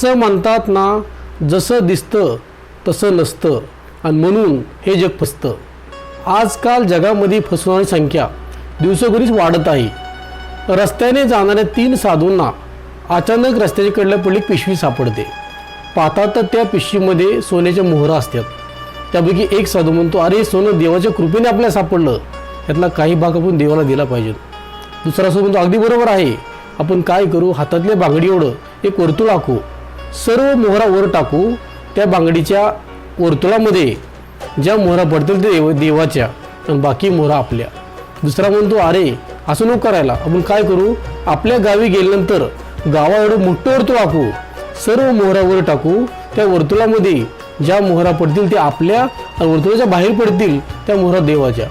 असं म्हणतात ना जसं दिसतं तसं नसतं. आणि म्हणून हे जग फसतं. आजकाल जगामध्ये फसवणारी संख्या दिवसोदिवस वाढत आहे. रस्त्याने जाणाऱ्या तीन साधूंना अचानक रस्त्याच्या कडल्या पडली पिशवी सापडते. पाहतात तर त्या पिशवीमध्ये सोन्याच्या मोहरा असतात. त्यापैकी एक साधू म्हणतो अरे सोनं देवाच्या कृपेने आपल्याला सापडलं. यातला काही भाग आपण देवाला दिला पाहिजे. दुसरा साधू म्हणतो अगदी बरोबर आहे. आपण काय करू? हातातल्या बांगडी एवढं एक वर्तुळ आखू. सर्व मोहरा वर टाकू त्या बांगडीच्या वर्तुळामध्ये ज्या मोहरा पडतील ते देव देवाच्या आणि बाकी मोहरा आपल्या. दुसरा म्हणतो अरे असं नको करायला. आपण काय करू? आपल्या गावी गेल्यानंतर गावा एवढं मोठं वर्तुळ आखू. सर्व मोहरावर टाकू. त्या वर्तुळामध्ये ज्या मोहरा पडतील ते आपल्या आणि वर्तुळाच्या बाहेर पडतील त्या मोहरा देवाच्या.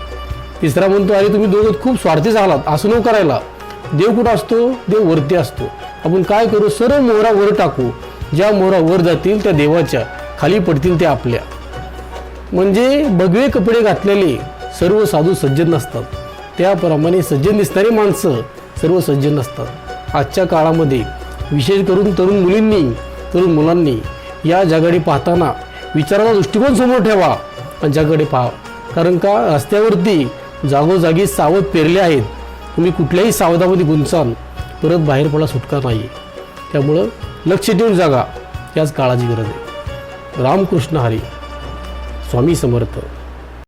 तिसरा म्हणतो अरे तुम्ही दोघं खूप स्वार्थी झालात. असं नको करायला. देव कुठं असतो? देव वरती असतो. आपण काय करू? सर्व मोहरा वर टाकू. ज्या मोहरा वर जातील त्या देवाच्या खाली पडतील त्या आपल्या. म्हणजे भगवे कपडे घातलेले सर्व साधू सज्जन नसतात. त्याप्रमाणे सज्जन दिसणारी माणसं सर्व सज्जन नसतात. आजच्या काळामध्ये विशेष करून तरुण मुलींनी तरुण मुलांनी या जगाकडे पाहताना विचाराचा दृष्टिकोन समोर ठेवा आणि जगाकडे पहा. कारण का? रस्त्यावरती जागोजागी सावध पेरले आहेत. तुम्ही कुठल्याही सावधामध्ये गुंचाल परत बाहेर पडा सुटका नाही. त्यामुळं लक्ष देऊन जागा याच काळाची गरज आहे. रामकृष्ण हरी स्वामी समर्थ.